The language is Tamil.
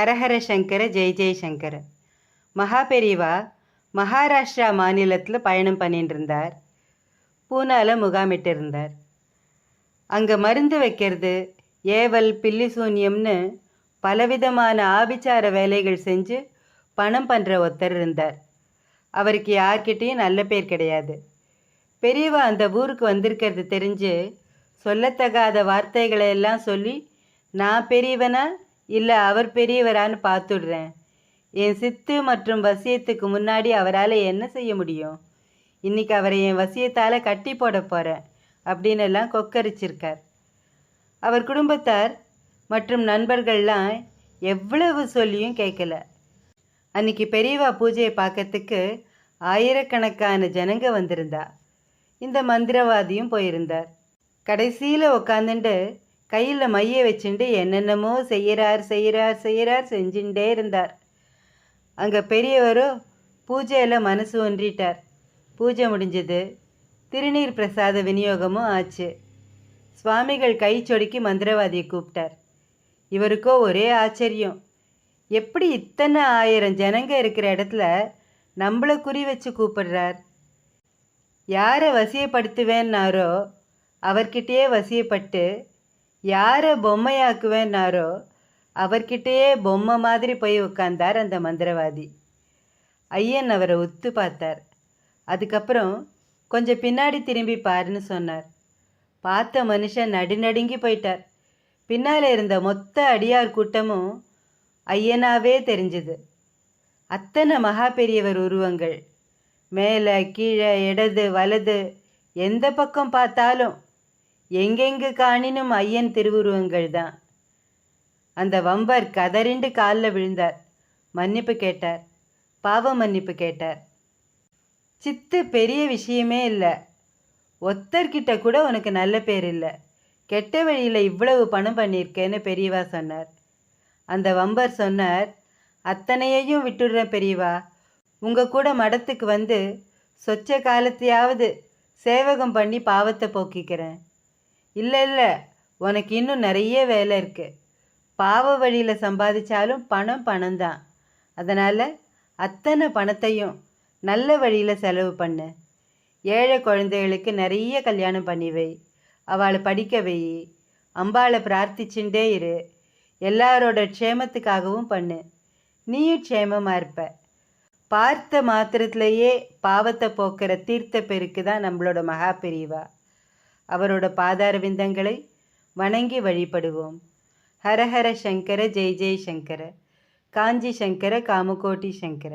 ஹரஹர சங்கர ஜெய் ஜெய் சங்கர. மகா பெரியவா மகாராஷ்டிரா மாநிலத்தில் பயணம் பண்ணிட்டு இருந்தார் பூனால முகாமிட்டு இருந்தார் அங்கே மருந்து வைக்கிறது ஏவல் பில்லி சூன்யம்னு பலவிதமான ஆபிச்சார வேலைகள் செஞ்சு பணம் பண்ணுற ஒருத்தர் இருந்தார். அவருக்கு யார்கிட்டேயும் நல்ல பேர் கிடையாது. பெரியவா அந்த ஊருக்கு வந்திருக்கிறது தெரிஞ்சு சொல்லத்தகாத வார்த்தைகளை எல்லாம் சொல்லி நான் பெரியவனா இல்லை அவர் பெரியவரான்னு பார்த்துடுறேன் என் சித்து மற்றும் வசியத்துக்கு முன்னாடி அவரால் என்ன செய்ய முடியும்? இன்னைக்கு அவரை என் வசியத்தால் கட்டி போட போகிறேன் அப்படின்னு எல்லாம் கொக்கரிச்சிருக்கார். அவர் குடும்பத்தார் மற்றும் நண்பர்கள்லாம் எவ்வளவு சொல்லியும் கேட்கல அன்னைக்கு பெரியவா பூஜையை பார்க்கறதுக்கு ஆயிரக்கணக்கான ஜனங்க வந்திருந்தா. இந்த மந்திரவாதியும் போயிருந்தார். கடைசியில் உக்காந்துட்டு கையில் மைய வச்சுட்டு என்னென்னமோ செய்கிறார் செய்கிறார் செய்கிறார் செஞ்சுட்டே இருந்தார். அங்கே பெரியவரோ பூஜையில் மனசு ஒன்றிட்டார். பூஜை முடிஞ்சது. திருநீர் பிரசாத விநியோகமும் ஆச்சு. சுவாமிகள் கை சொடுக்கி மந்திரவாதியை கூப்பிட்டார். இவருக்கோ ஒரே ஆச்சரியம். எப்படி இத்தனை ஆயிரம் ஜனங்க இருக்கிற இடத்துல நம்மளை குறி வச்சு கூப்பிடுறார்? யாரை வசியப்படுத்துவேன்னாரோ அவர்கிட்டயே வசியப்பட்டு யாரை பொம்மையாக்குவேன்னாரோ அவர்கிட்டயே பொம்மை மாதிரி போய் உட்கார்ந்தார் அந்த மந்திரவாதி. ஐயன் அவரை ஒத்து பார்த்தார். அதுக்கப்புறம் கொஞ்சம் பின்னாடி திரும்பி பாருன்னு சொன்னார். பார்த்த மனுஷன் நடுநடுங்கி போயிட்டார். பின்னால் இருந்த மொத்த அடியார் கூட்டமும் ஐயனாவே தெரிஞ்சுது. அத்தனை மகா பெரியவர் உருவங்கள். மேலே கீழே இடது வலது எந்த பக்கம் பார்த்தாலும் எங்கெங்கு காணினும் ஐயன் திருவுருவங்கள் தான். அந்த வம்பர் கதறிண்டு காலில் விழுந்தார். மன்னிப்பு கேட்டார். பாவ மன்னிப்பு கேட்டார். சித்து பெரிய விஷயமே இல்லை. ஒத்தர்கிட்ட கூட உனக்கு நல்ல பேர் இல்லை. கெட்ட வழியில் இவ்வளவு பணம் பண்ணியிருக்கேன்னு பெரியவா சொன்னார். அந்த வம்பர் சொன்னார் அத்தனையையும் விட்டுடுறேன் பெரியவா. உங்கள் கூட மடத்துக்கு வந்து சொச்ச காலத்தையாவது சேவகம் பண்ணி பாவத்தை போக்கிக்கிறேன். இல்லை இல்லை. உனக்கு இன்னும் நிறைய வேலை இருக்குது பாவ வழியில் சம்பாதிச்சாலும் பணம் பணம்தான். அதனால் அத்தனை பணத்தையும் நல்ல வழியில் செலவு பண்ணு. ஏழை குழந்தைகளுக்கு நிறைய கல்யாணம் பண்ணி வை. அவளை படிக்க வை. அம்பாளை பிரார்த்திச்சுட்டே இரு. எல்லாரோட க்ஷேமத்துக்காகவும் பண்ணு. நீயும் க்ஷேமமாக இருப்ப. பார்த்த மாத்திரத்திலேயே பாவத்தை போக்குற தீர்த்த பெருக்கு தான் நம்மளோட மகா பிரிவா. அவரோட பாதார விந்தங்களை வணங்கி வழிபடுவோம். ஹரஹர சங்கர ஜெய் ஜெய் சங்கர. காஞ்சி சங்கர காமகோட்டி சங்கர.